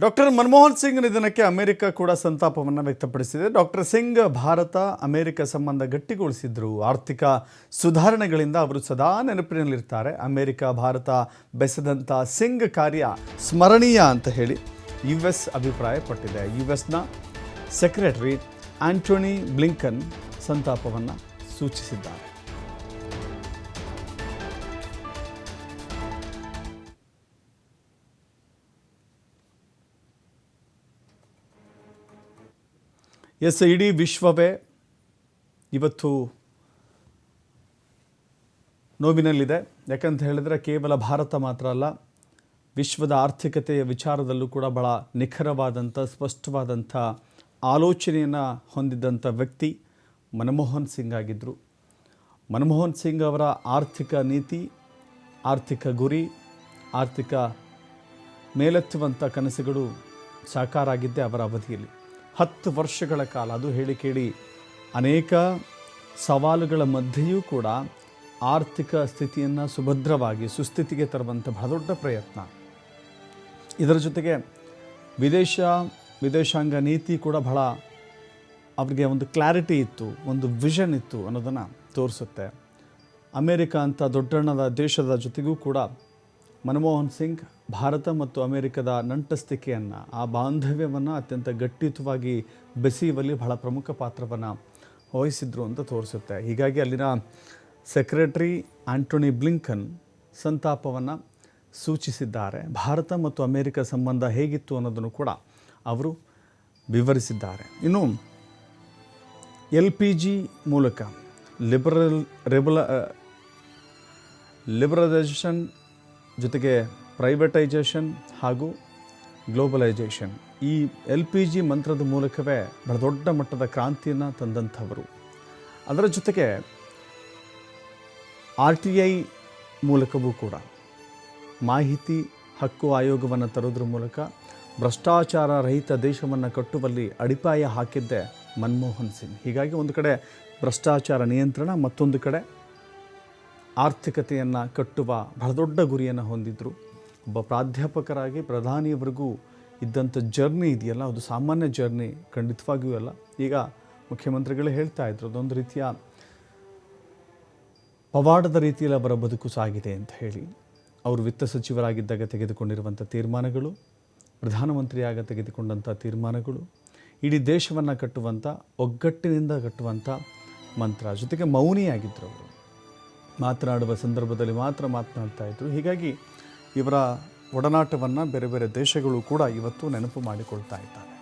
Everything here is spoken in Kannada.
ಡಾಕ್ಟರ್ ಮನಮೋಹನ್ ಸಿಂಗ್ ನಿಧನಕ್ಕೆ ಅಮೆರಿಕ ಕೂಡ ಸಂತಾಪವನ್ನು ವ್ಯಕ್ತಪಡಿಸಿದೆ. ಡಾಕ್ಟರ್ ಸಿಂಗ್ ಭಾರತ, ಅಮೆರಿಕ ಸಂಬಂಧ ಗಟ್ಟಿಗೊಳಿಸಿದ್ರು. ಆರ್ಥಿಕ ಸುಧಾರಣೆಗಳಿಂದ ಅವರು ಸದಾ ನೆನಪಿನಲ್ಲಿರ್ತಾರೆ. ಅಮೆರಿಕ, ಭಾರತ ಬೆಸೆದಂಥ ಸಿಂಗ್ ಕಾರ್ಯ ಸ್ಮರಣೀಯ ಅಂತ ಹೇಳಿ ಯು ಎಸ್ ಅಭಿಪ್ರಾಯಪಟ್ಟಿದೆ. ಯು ಎಸ್ನ ಸೆಕ್ರೆಟರಿ ಆಂಟೋನಿ ಬ್ಲಿಂಕನ್ ಸಂತಾಪವನ್ನು ಸೂಚಿಸಿದ್ದಾರೆ. ಎಸ್, ಇಡೀ ವಿಶ್ವವೇ ಇವತ್ತು ನೋವಿನಲ್ಲಿದೆ. ಯಾಕಂತ ಹೇಳಿದರೆ ಕೇವಲ ಭಾರತ ಮಾತ್ರ ಅಲ್ಲ, ವಿಶ್ವದ ಆರ್ಥಿಕತೆಯ ವಿಚಾರದಲ್ಲೂ ಕೂಡ ಭಾಳ ನಿಖರವಾದಂಥ, ಸ್ಪಷ್ಟವಾದಂಥ ಆಲೋಚನೆಯನ್ನು ಹೊಂದಿದ್ದಂಥ ವ್ಯಕ್ತಿ ಮನಮೋಹನ್ ಸಿಂಗ್ ಆಗಿದ್ದರು ಮನಮೋಹನ್ ಸಿಂಗ್ ಅವರ ಆರ್ಥಿಕ ನೀತಿ, ಆರ್ಥಿಕ ಗುರಿ, ಆರ್ಥಿಕ ಮೇಲೆತ್ತುವಂಥ ಕನಸುಗಳು ಸಾಕಾರ ಆಗಿದ್ದೆ ಅವರ ಅವಧಿಯಲ್ಲಿ. ಹತ್ತು ವರ್ಷಗಳ ಕಾಲ. ಅದು ಹೇಳಿ ಕೇಳಿ. ಅನೇಕ ಸವಾಲುಗಳ ಮಧ್ಯೆಯೂ ಕೂಡ ಆರ್ಥಿಕ ಸ್ಥಿತಿಯನ್ನು ಸುಭದ್ರವಾಗಿ, ಸುಸ್ಥಿತಿಗೆ ತರುವಂಥ ಬಹಳ ದೊಡ್ಡ ಪ್ರಯತ್ನ. ಇದರ ಜೊತೆಗೆ ವಿದೇಶ, ವಿದೇಶಾಂಗ ನೀತಿ ಕೂಡ ಬಹಳ ಅವರಿಗೆ ಒಂದು ಕ್ಲಾರಿಟಿ ಇತ್ತು, ಒಂದು ವಿಷನ್ ಇತ್ತು ಅನ್ನೋದನ್ನು ತೋರಿಸುತ್ತೆ. ಅಮೇರಿಕಾ ಅಂತ ದೊಡ್ಡಣ್ಣದ ದೇಶದ ಜೊತೆಗೂ ಕೂಡ ಮನಮೋಹನ್ ಸಿಂಗ್ ಭಾರತ ಮತ್ತು ಅಮೆರಿಕದ ನಂಟಸ್ತಿಕೆಯನ್ನು, ಆ ಬಾಂಧವ್ಯವನ್ನು ಅತ್ಯಂತ ಗಟ್ಟಿತವಾಗಿ ಬೆಸೆಯುವಲ್ಲಿ ಬಹಳ ಪ್ರಮುಖ ಪಾತ್ರವನ್ನು ವಹಿಸಿದ್ರು ಅಂತ ತೋರಿಸುತ್ತೆ. ಹೀಗಾಗಿ ಅಲ್ಲಿನ ಸೆಕ್ರೆಟರಿ ಆಂಟೋನಿ ಬ್ಲಿಂಕನ್ ಸಂತಾಪವನ್ನು ಸೂಚಿಸಿದ್ದಾರೆ. ಭಾರತ ಮತ್ತು ಅಮೆರಿಕ ಸಂಬಂಧ ಹೇಗಿತ್ತು ಅನ್ನೋದನ್ನು ಕೂಡ ಅವರು ವಿವರಿಸಿದ್ದಾರೆ. ಇನ್ನು ಎಲ್ ಪಿ ಜಿ ಮೂಲಕ ಲಿಬರಲ್ ರೆಬುಲ, ಲಿಬರಲೈಸೇಷನ್ ಜೊತೆಗೆ ಪ್ರೈವೇಟೈಸೇಷನ್ ಹಾಗೂ ಗ್ಲೋಬಲೈಸೇಷನ್ ಈ ಎಲ್ ಪಿ ಜಿ ಮಂತ್ರದ ಮೂಲಕವೇ ಬಹಳ ದೊಡ್ಡ ಮಟ್ಟದ ಕ್ರಾಂತಿಯನ್ನು ತಂದಂಥವರು. ಅದರ ಜೊತೆಗೆ ಆರ್ ಟಿ ಐ ಮೂಲಕವೂ ಕೂಡ ಮಾಹಿತಿ ಹಕ್ಕು ಆಯೋಗವನ್ನು ತರೋದ್ರ ಮೂಲಕ ಭ್ರಷ್ಟಾಚಾರ ರಹಿತ ದೇಶವನ್ನು ಕಟ್ಟುವಲ್ಲಿ ಅಡಿಪಾಯ ಹಾಕಿದ್ದೆ ಮನಮೋಹನ್ ಸಿಂಗ್. ಹೀಗಾಗಿ ಒಂದು ಕಡೆ ಭ್ರಷ್ಟಾಚಾರ ನಿಯಂತ್ರಣ, ಮತ್ತೊಂದು ಕಡೆ ಆರ್ಥಿಕತೆಯನ್ನು ಕಟ್ಟುವ ಬಹಳ ದೊಡ್ಡ ಗುರಿಯನ್ನು ಹೊಂದಿದ್ದರು ಒಬ್ಬ ಪ್ರಾಧ್ಯಾಪಕರಾಗಿ ಪ್ರಧಾನಿಯವರೆಗೂ ಇದ್ದಂಥ ಜರ್ನಿ ಇದೆಯಲ್ಲ, ಅದು ಸಾಮಾನ್ಯ ಜರ್ನಿ ಖಂಡಿತವಾಗಿಯೂ ಅಲ್ಲ. ಈಗ ಮುಖ್ಯಮಂತ್ರಿಗಳೇ ಹೇಳ್ತಾ ಇದ್ರು, ಅದೊಂದು ರೀತಿಯ ಪವಾಡದ ರೀತಿಯಲ್ಲಿ ಅವರ ಬದುಕು ಸಾಗಿದೆ ಅಂತ ಹೇಳಿ. ಅವರು ವಿತ್ತ ಸಚಿವರಾಗಿದ್ದಾಗ ತೆಗೆದುಕೊಂಡಿರುವಂಥ ತೀರ್ಮಾನಗಳು, ಪ್ರಧಾನಮಂತ್ರಿಯಾಗ ತೆಗೆದುಕೊಂಡಂಥ ತೀರ್ಮಾನಗಳು, ಇಡೀ ದೇಶವನ್ನು ಕಟ್ಟುವಂಥ ಒಗ್ಗಟ್ಟಿನಿಂದ ಕಟ್ಟುವಂಥ ಮಂತ್ರ, ಜೊತೆಗೆ ಮೌನಿಯಾಗಿದ್ದರು ಅವರು. ಮಾತನಾಡುವ ಸಂದರ್ಭದಲ್ಲಿ ಮಾತ್ರ ಮಾತನಾಡ್ತಾ ಇದ್ದರು ಹೀಗಾಗಿ ಇವರ ಒಡನಾಟವನ್ನು ಬೇರೆ ಬೇರೆ ದೇಶಗಳು ಕೂಡ ಇವತ್ತು ನೆನಪು ಮಾಡಿಕೊಳ್ತಾ ಇದ್ದಾರೆ.